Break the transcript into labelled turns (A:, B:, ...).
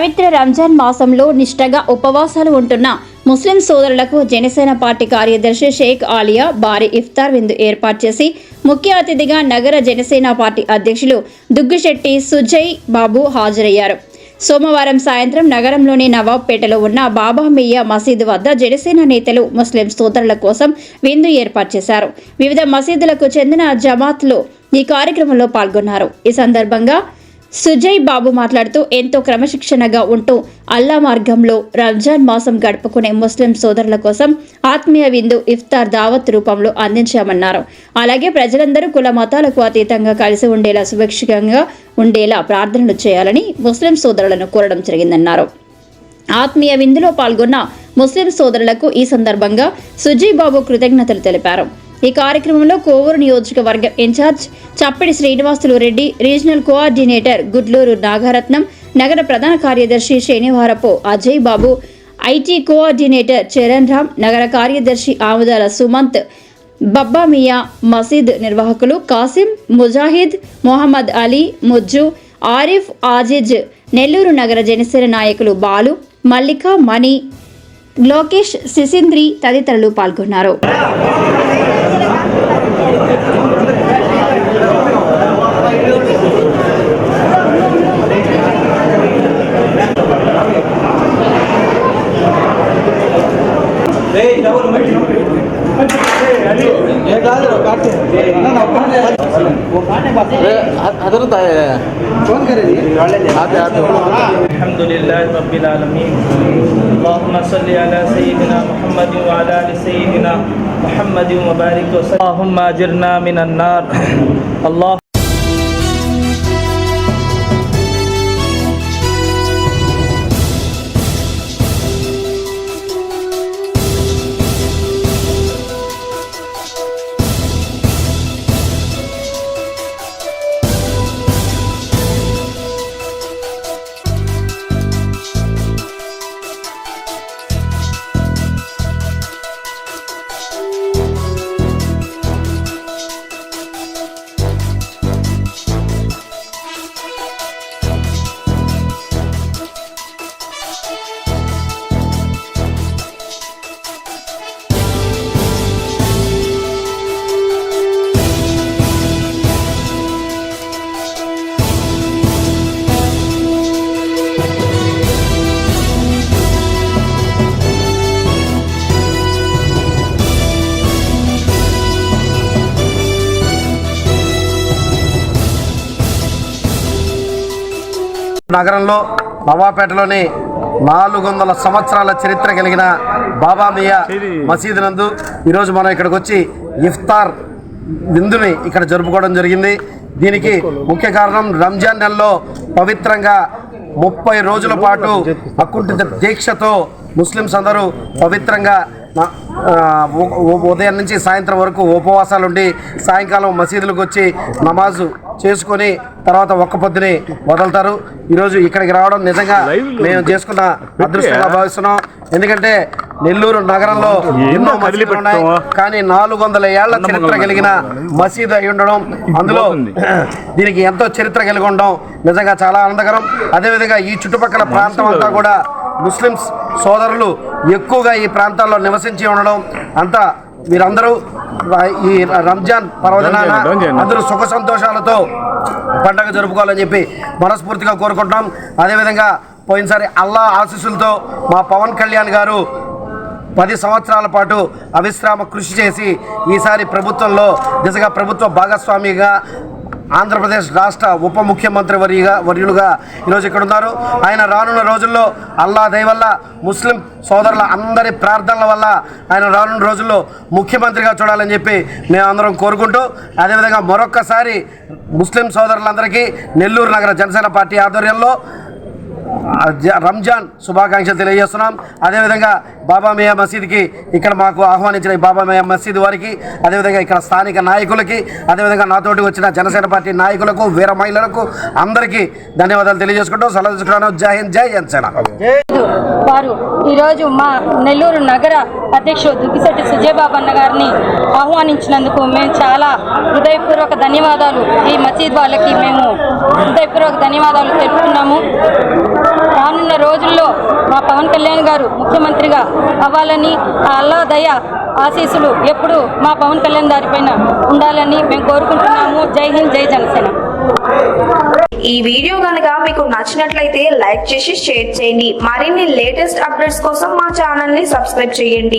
A: పవిత్ర రంజాన్ మాసంలో నిష్టగా ఉపవాసాలు ఉంటున్న ముస్లిం సోదరులకు జనసేన పార్టీ కార్యదర్శి షేక్ ఆలియా భారీ ఇఫ్తార్ విందు ఏర్పాటు చేసి ముఖ్య అతిథిగా నగర జనసేన పార్టీ అధ్యక్షులు దుగ్గుశెట్టి సుజయ్ బాబు హాజరయ్యారు. సోమవారం సాయంత్రం నగరంలోని నవాబ్పేటలో ఉన్న బాబా మియా మసీదు వద్ద జనసేన నేతలు ముస్లిం సోదరుల కోసం విందు ఏర్పాటు చేశారు. వివిధ మసీదులకు చెందిన జమాత్లు ఈ కార్యక్రమంలో పాల్గొన్నారు. ఈ సందర్భంగా సుజయ్ బాబు మాట్లాడుతూ ఎంతో క్రమశిక్షణగా ఉంటూ అల్లా మార్గంలో రంజాన్ మాసం గడుపుకునే ముస్లిం సోదరుల కోసం ఆత్మీయ విందు ఇఫ్తార్ దావత్ రూపంలో అందించామన్నారు. అలాగే ప్రజలందరూ కుల మతాలకు అతీతంగా కలిసి ఉండేలా సురక్షితంగా ఉండేలా ప్రార్థనలు చేయాలని ముస్లిం సోదరులను కోరడం జరిగిందన్నారు. ఆత్మీయ విందులో పాల్గొన్న ముస్లిం సోదరులకు ఈ సందర్భంగా సుజయ్ బాబు కృతజ్ఞతలు తెలిపారు. ఈ కార్యక్రమంలో కోవూరు నియోజకవర్గ incharge Chappati Srinivasulu Reddy regional coordinator Gudluru Nagaratnam నగర ప్రధాన కార్యదర్శి శనివారపు అజయ్ బాబు ఐటీ కోఆర్డినేటర్ చరణ్ రామ్ నగర కార్యదర్శి ఆముదాల సుమంత్ బబ్బా మియా మసీద్ నిర్వాహకులు కాసిం ముజాహిద్ మొహమ్మద్ అలీ ముజ్జు ఆరిఫ్ ఆజిజ్ నెల్లూరు నగర జనసేన నాయకులు బాలు మల్లిక మణి లోకేష్ సిసింద్రి తదితరులు పాల్గొన్నారు.
B: ಅದರ ತಾಯಿ
C: الحمد لله رب العالمين اللهم صل على سيدنا محمد وعلى محمد وبارك وسلم. اللهم اجرنا من النار. الله
B: నగరంలో నవాపేటలోని నాలుగు వందల సంవత్సరాల చరిత్ర కలిగిన బాబా మియా మసీదు నందు ఈరోజు మనం ఇక్కడికి వచ్చి ఇఫ్తార్ విందుని ఇక్కడ జరుపుకోవడం జరిగింది. దీనికి ముఖ్య కారణం రంజాన్ నెలలో పవిత్రంగా ముప్పై రోజుల పాటు అకుంఠిత దీక్షతో ముస్లిమ్స్ అందరూ పవిత్రంగా ఉదయం నుంచి సాయంత్రం వరకు ఉపవాసాలు ఉండి సాయంకాలం మసీదులకు వచ్చి నమాజు చేసుకొని తర్వాత ఒక్క పొద్దుని వదులుతారు. ఈరోజు ఇక్కడికి రావడం నిజంగా మేము చేసుకున్న అదృష్టంగా భావిస్తున్నాం. ఎందుకంటే నెల్లూరు నగరంలో ఎన్నో మసీదులు ఉన్నాయి. కానీ నాలుగు వందల ఏళ్ళ చరిత్ర కలిగిన మసీదు అయి ఉండడం అందులో దీనికి ఎంతో చరిత్ర కలిగి ఉండడం నిజంగా చాలా ఆనందకరం. అదేవిధంగా ఈ చుట్టుపక్కల ప్రాంతం అంతా కూడా ముస్లిమ్స్ సోదరులు ఎక్కువగా ఈ ప్రాంతాల్లో నివసించి ఉండడం అంతా వీరందరూ ఈ రంజాన్ పర్వదినాన అందరూ సుఖ సంతోషాలతో పండగ జరుపుకోవాలని చెప్పి మనస్ఫూర్తిగా కోరుకుంటున్నాం. అదేవిధంగా పోయినసారి అల్లా ఆశీస్సులతో మా పవన్ కళ్యాణ్ గారు పది సంవత్సరాల పాటు అవిశ్రామ కృషి చేసి ఈసారి ప్రభుత్వంలో దిశగా ప్రభుత్వ భాగస్వామిగా ఆంధ్రప్రదేశ్ రాష్ట్ర ఉప ముఖ్యమంత్రి వర్యుగా వర్యులుగా ఈరోజు ఇక్కడ ఉన్నారు ఆయన రానున్న రోజుల్లో అల్లా దయ వల్ల ముస్లిం సోదరుల అందరి ప్రార్థనల వల్ల ఆయన రానున్న రోజుల్లో ముఖ్యమంత్రిగా చూడాలని చెప్పి మేము అందరం కోరుకుంటూ అదేవిధంగా మరొక్కసారి ముస్లిం సోదరులందరికీ నెల్లూరు నగర జనసేన పార్టీ ఆధ్వర్యంలో రంజాన్ శుభాకాంక్షలు తెలియజేస్తున్నాం. అదేవిధంగా బాబా మియా మసీద్కి ఇక్కడ మాకు ఆహ్వానించిన బాబామయ్య బాబా మియా మసీద్ వారికి అదేవిధంగా ఇక్కడ స్థానిక నాయకులకి అదేవిధంగా నాతోటి వచ్చిన జనసేన పార్టీ నాయకులకు వీర మహిళలకు అందరికీ ధన్యవాదాలు తెలియజేసుకుంటూ సలహా జై హింద్ జై జనసేన.
D: వారు ఈరోజు మా నెల్లూరు నగర అధ్యక్షుడు దుగ్గిశెట్టి సుజయబాబు అన్న గారిని ఆహ్వానించినందుకు మేము చాలా హృదయపూర్వక ధన్యవాదాలు. ఈ మసీద్ వాళ్ళకి మేము హృదయపూర్వక ధన్యవాదాలు తెలుపుతున్నాము. పవన్ కళ్యాణ్ గారు ముఖ్యమంత్రిగా అవ్వాలని అల్లా దయ ఆశీస్సులు ఎప్పుడు మా పవన్ కళ్యాణ్ గారిపైన ఉండాలని మేము కోరుకుంటున్నాము. జై హింద్ జై జనసేన.
E: ఈ వీడియో కనుక మీకు నచ్చినట్లయితే లైక్ చేసి షేర్ చేయండి. మరిన్ని లేటెస్ట్ అప్డేట్స్ కోసం మా ఛానల్ని సబ్స్క్రైబ్ చేయండి.